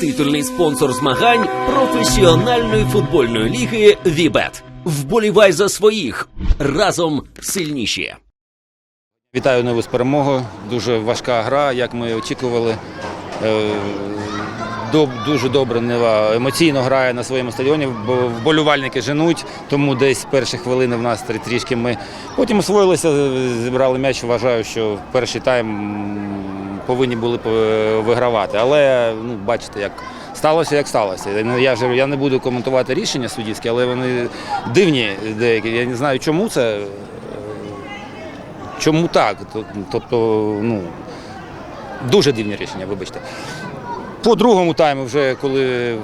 Титульний спонсор змагань професіональної футбольної ліги Вібет. Вболівай за своїх разом сильніші. Вітаю нову з перемогою. Дуже важка гра, як ми очікували. Е, Дуже добре Нева емоційно грає на своєму стадіоні, бо вболівальники женуть, тому десь перші хвилини в нас трі- трішки ми потім освоїлися, зібрали м'яч. Вважаю, що перший тайм повинні були е, вигравати. Але ну, бачите, як сталося, як сталося. Ну, Я ж я не буду коментувати рішення суддівські, але вони дивні деякі. Я не знаю, чому це. Чому так? Тобто, ну, дуже дивні рішення, вибачте. По другому тайму, вже коли,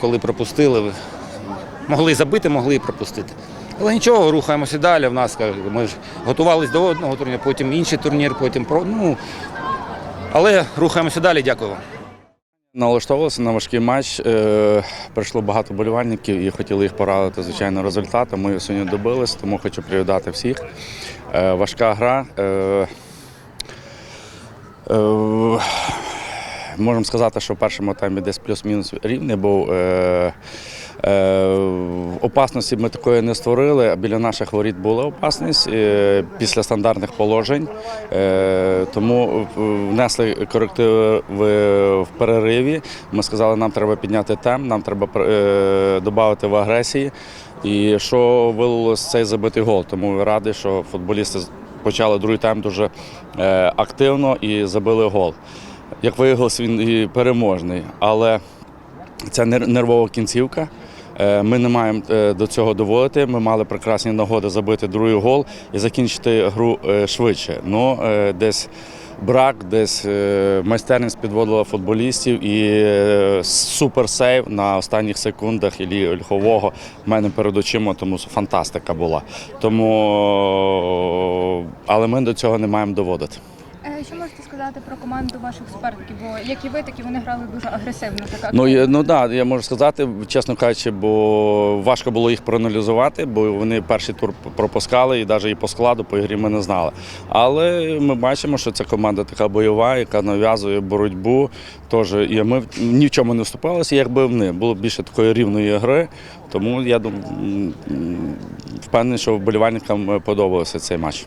коли пропустили, могли забити, могли і пропустити. Але нічого, рухаємося далі. В нас ми ж готувалися до одного турніру, потім інший турнір, потім. Ну, але рухаємося далі, дякую вам. Налаштовувалися на важкий матч. Е, Прийшло багато болівальників і хотіли їх порадити, звичайно, результатом. Ми сьогодні добились, тому хочу привітати всіх. Е, Важка гра. Е, Можемо сказати, що в першому таймі десь плюс-мінус рівний був. Е, Опасності ми такої не створили, а біля наших воріт була опасність е, після стандартних положень. Е, Тому внесли корективи в перериві. Ми сказали, нам треба підняти темп, нам треба додати в агресії. І що вилилось цей забитий гол. Тому радий, що футболісти почали другий тайм дуже активно і забили гол. Як виявилось, він і переможний. Але це нер- нервова кінцівка. Е, Ми не маємо е, до цього доводити. Ми мали прекрасні нагоди забити другий гол і закінчити гру е, швидше. Ну, десь брак, десь майстерність підводила футболістів і суперсейв на останніх секундах Іллі Ольхового в мене перед очима, тому фантастика була. Тому, але ми до цього не маємо доводити. Е, сказати про команду ваших суперників? Бо як і ви, так і вони грали дуже агресивно. Так Ну, є- ну да, я можу сказати, чесно кажучи, бо важко було їх проаналізувати, бо вони перший тур пропускали і навіть і по складу, по ігрі ми не знали. Але ми бачимо, що це команда така бойова, яка нав'язує боротьбу. Тож і ми ні в чому не вступалися, якби вони. Було більше такої рівної гри. Тому я думаю, впевнений, що вболівальникам подобався цей матч.